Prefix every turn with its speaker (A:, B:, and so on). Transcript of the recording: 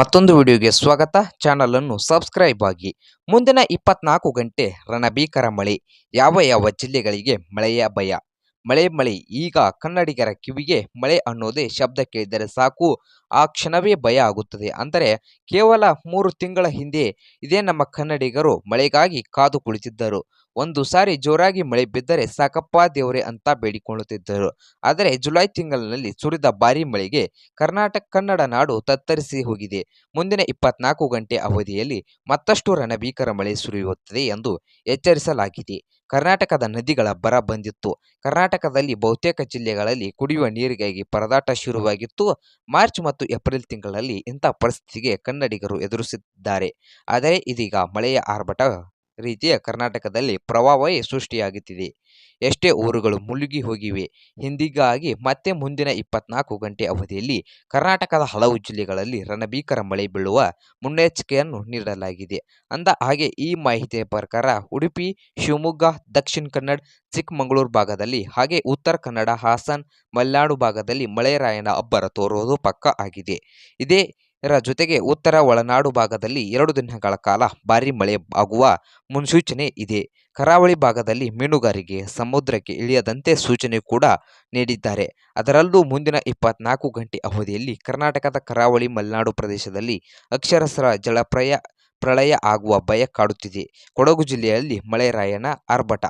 A: ಮತ್ತೊಂದು ವಿಡಿಯೋಗೆ ಸ್ವಾಗತ. ಚಾನಲ್ ಅನ್ನು ಸಬ್ಸ್ಕ್ರೈಬ್ ಆಗಿ. ಮುಂದಿನ ಇಪ್ಪತ್ನಾಲ್ಕು ಗಂಟೆ ರಣಭೀಕರ ಮಳೆ. ಯಾವ ಯಾವ ಜಿಲ್ಲೆಗಳಿಗೆ ಮಳೆಯ ಭಯ? ಮಳೆ ಮಳೆ, ಈಗ ಕನ್ನಡಿಗರ ಕಿವಿಗೆ ಮಳೆ ಅನ್ನೋದೇ ಶಬ್ದ ಕೇಳಿದರೆ ಸಾಕು. ಆ ಕ್ಷಣವೇ ಭಯ ಆಗುತ್ತದೆ. ಅಂದರೆ ಕೇವಲ ಮೂರು ತಿಂಗಳ ಹಿಂದೆ ಇದೇ ನಮ್ಮ ಕನ್ನಡಿಗರು ಮಳೆಗಾಗಿ ಕಾದು ಕುಳಿತಿದ್ದರು. ಒಂದು ಸಾರಿ ಜೋರಾಗಿ ಮಳೆ ಬಿದ್ದರೆ ಸಾಕಪ್ಪ ದೇವರೇ ಅಂತ ಬೇಡಿಕೊಳ್ಳುತ್ತಿದ್ದರು. ಆದರೆ ಜುಲೈ ತಿಂಗಳಿನಲ್ಲಿ ಸುರಿದ ಭಾರೀ ಮಳೆಗೆ ಕರ್ನಾಟಕ, ಕನ್ನಡ ನಾಡು ತತ್ತರಿಸಿ ಹೋಗಿದೆ. ಮುಂದಿನ ಇಪ್ಪತ್ನಾಲ್ಕು ಗಂಟೆ ಅವಧಿಯಲ್ಲಿ ಮತ್ತಷ್ಟು ರಣಭೀಕರ ಮಳೆ ಸುರಿಯುತ್ತದೆ ಎಂದು ಎಚ್ಚರಿಸಲಾಗಿದೆ. ಕರ್ನಾಟಕದ ನದಿಗಳ ಬರ ಬಂದಿತ್ತು. ಕರ್ನಾಟಕದಲ್ಲಿ ಬಹುತೇಕ ಜಿಲ್ಲೆಗಳಲ್ಲಿ ಕುಡಿಯುವ ನೀರಿಗಾಗಿ ಪರದಾಟ ಶುರುವಾಗಿತ್ತು. ಮಾರ್ಚ್ ಮತ್ತು ಏಪ್ರಿಲ್ ತಿಂಗಳಲ್ಲಿ ಇಂಥ ಪರಿಸ್ಥಿತಿಗೆ ಕನ್ನಡಿಗರು ಎದುರಿಸಿದ್ದಾರೆ. ಆದರೆ ಇದೀಗ ಮಳೆಯ ಆರ್ಭಟ ರೀತಿಯ ಕರ್ನಾಟಕದಲ್ಲಿ ಪ್ರವಾಹವೇ ಸೃಷ್ಟಿಯಾಗುತ್ತಿದೆ. ಎಷ್ಟೇ ಊರುಗಳು ಮುಳುಗಿ ಹೋಗಿವೆ, ಹಿಂದಿಗಾಗಿ ಮತ್ತೆ ಮುಂದಿನ ಇಪ್ಪತ್ನಾಲ್ಕು ಗಂಟೆ ಅವಧಿಯಲ್ಲಿ ಕರ್ನಾಟಕದ ಹಲವು ಜಿಲ್ಲೆಗಳಲ್ಲಿ ರಣಭೀಕರ ಮಳೆ ಬೀಳುವ ಮುನ್ನೆಚ್ಚರಿಕೆಯನ್ನು ನೀಡಲಾಗಿದೆ. ಅಂದ ಹಾಗೆ ಈ ಮಾಹಿತಿಯ ಪ್ರಕಾರ ಉಡುಪಿ, ಶಿವಮೊಗ್ಗ, ದಕ್ಷಿಣ ಕನ್ನಡ, ಚಿಕ್ಕಮಗಳೂರು ಭಾಗದಲ್ಲಿ ಹಾಗೆ ಉತ್ತರ ಕನ್ನಡ, ಹಾಸನ್, ಮಲೆನಾಡು ಭಾಗದಲ್ಲಿ ಮಳೆರಾಯನ ಅಬ್ಬರ ತೋರುವುದು ಪಕ್ಕ ಆಗಿದೆ. ಇದೇ ಇದರ ಜೊತೆಗೆ ಉತ್ತರ ಒಳನಾಡು ಭಾಗದಲ್ಲಿ ಎರಡು ದಿನಗಳ ಕಾಲ ಭಾರೀ ಮಳೆ ಆಗುವ ಮುನ್ಸೂಚನೆ ಇದೆ. ಕರಾವಳಿ ಭಾಗದಲ್ಲಿ ಮೀನುಗಾರಿಕೆ ಸಮುದ್ರಕ್ಕೆ ಇಳಿಯದಂತೆ ಸೂಚನೆ ಕೂಡ ನೀಡಿದ್ದಾರೆ. ಅದರಲ್ಲೂ ಮುಂದಿನ ಇಪ್ಪತ್ನಾಲ್ಕು ಗಂಟೆ ಅವಧಿಯಲ್ಲಿ ಕರ್ನಾಟಕದ ಕರಾವಳಿ ಮಲೆನಾಡು ಪ್ರದೇಶದಲ್ಲಿ ಅಕ್ಷರಶಃ ಜಲಪ್ರಯ ಪ್ರಳಯ ಆಗುವ ಭಯ ಕಾಡುತ್ತಿದೆ. ಕೊಡಗು ಜಿಲ್ಲೆಯಲ್ಲಿ ಮಳೆರಾಯನ ಆರ್ಭಟ.